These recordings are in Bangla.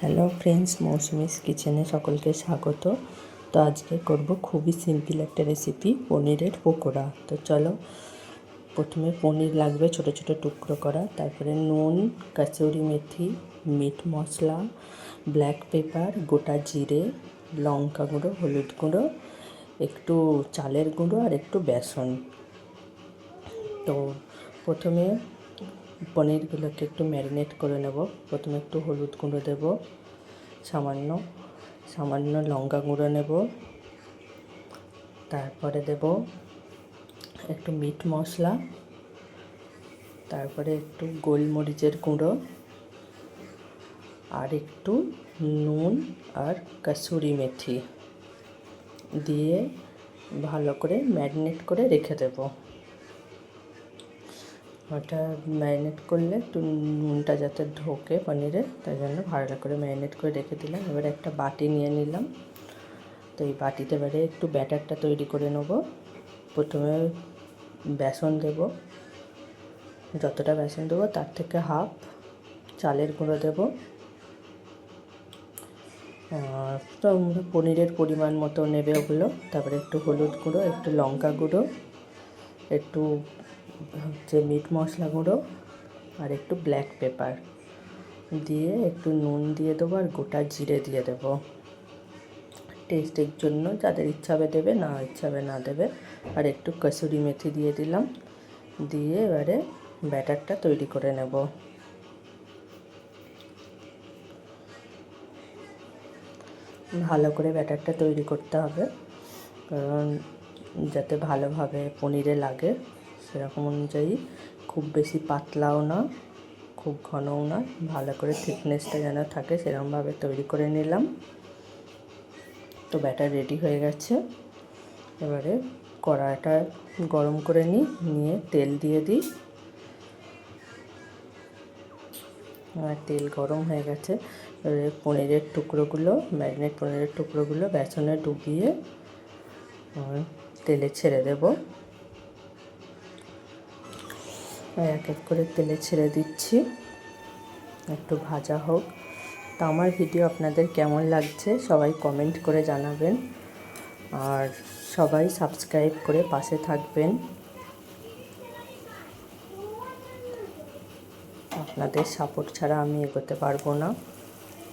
হ্যালো ফ্রেন্ডস মৌসুমিস কিচেনে সকলকে স্বাগত। তো আজকে করব খুবই সিম্পল একটা রেসিপি পনিরের পকোড়া। তো চলো, প্রথমে পনির লাগবে ছোট ছোট টুকরো করা। তারপরে নুন, কাসুরি মেথি, মিট মশলা ব্ল্যাক পেপার গোটা জিরে, লঙ্কা গুঁড়ো, হলুদ গুঁড়ো, একটু চালের গুঁড়ো আর একটু বেসন। তো প্রথমে পনিরগুলোকে একটু ম্যারিনেট করে নেব। প্রথমে একটু হলুদ গুঁড়ো দেব, সামান্য সামান্য লঙ্কা গুঁড়ো নেব। তারপরে দেব একটু মিট মশলা, তারপরে একটু গোলমরিচের গুঁড়ো, আর একটু নুন আর কাসুরি মেথি দিয়ে ভালো করে ম্যারিনেট করে রেখে দেবো। ওটা ম্যারিনেট করলে একটু নুনটা যাতে ঢোকে পনিরে তাই জন্য ভালো করে ম্যারিনেট করে রেখে দিলাম। এবার একটা বাটি নিয়ে নিলাম। তো এই বাটিতে এবারে একটু ব্যাটারটা তৈরি করে নেব। প্রথমে বেসন দেব। যতটা বেসন দেবো তার থেকে হাফ চালের গুঁড়ো দেবো। তো পনিরের পরিমাণ মতো নেবে ওগুলো। তারপরে একটু হলুদ গুঁড়ো, একটু লঙ্কা গুঁড়ো, একটু হচ্ছে মিট মশলা গুঁড়ো আর একটু ব্ল্যাক পেপার দিয়ে একটু নুন দিয়ে দেবো আর গোটা জিরে দিয়ে দেবো। টেস্টের জন্য যাদের ইচ্ছা হবে দেবে, না ইচ্ছা হবে না দেবে। আর একটু কসুরি মেথি দিয়ে দিলাম। দিয়ে এবারে ব্যাটারটা তৈরি করে নেব। ভালো করে ব্যাটারটা তৈরি করতে হবে। কারণ যাতে ভালোভাবে পনিরে লাগে সেরকম অনুযায়ী খুব বেশি পাতলাও না, খুব ঘনও না। ভালো করে থিকনেসটা যেন থাকে সেরকমভাবে তৈরি করে নিলাম। তো ব্যাটার রেডি হয়ে গেছে। এবারে কড়াটা গরম করে নিই, নিয়ে তেল দিয়ে দিই। আর তেল গরম হয়ে গেছে। এবারে পনিরের টুকরোগুলো, ম্যারিনেট পনিরের টুকরোগুলো বেসনে ডুবিয়ে তেলে ছেড়ে দেবো। এক এক করে তেলে ছেড়ে দিচ্ছি। একটু ভাজা হোক। তো আমার ভিডিও আপনাদের কেমন লাগছে সবাই কমেন্ট করে জানাবেন। আর সবাই সাবস্ক্রাইব করে পাশে থাকবেন। আপনাদের সাপোর্ট ছাড়া আমি এগোতে পারব না।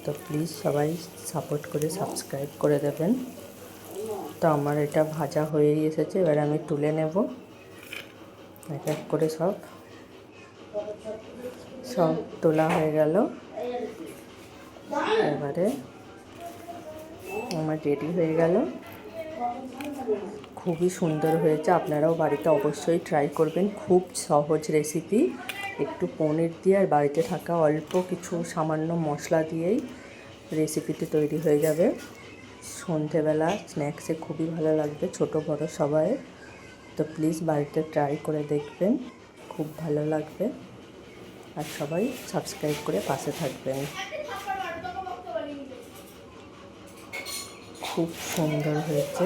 তো প্লিজ সবাই সাপোর্ট করে সাবস্ক্রাইব করে দেবেন। তো আমার এটা ভাজা হয়েই এসেছে, এবার আমি তুলে নেব। এক এক করে সব। সব তোলা হয়ে গেল। এবারে আমার রেডি হয়ে গেল। খুবই সুন্দর হয়েছে, আপনারাও বাড়িতে অবশ্যই ট্রাই করবেন। খুব সহজ রেসিপি একটু পনির দিয়ে আর বাড়িতে থাকা অল্প কিছু সামান্য মশলা দিয়েই রেসিপিটি তৈরি হয়ে যাবে। সন্ধেবেলা স্ন্যাক্সে খুবই ভালো লাগবে, ছোট বড় সবাই তো প্লিজ বাড়িতে ট্রাই করে দেখবেন। খুব ভালো লাগবে। আর সবাই সাবস্ক্রাইব করে পাশে থাকবেন। খুব সুন্দর হয়েছে।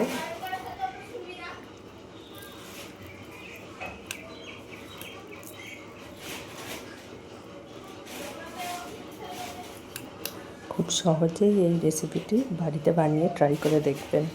খুব সহজেই এই রেসিপিটি বাড়িতে বানিয়ে ট্রাই করে দেখবেন।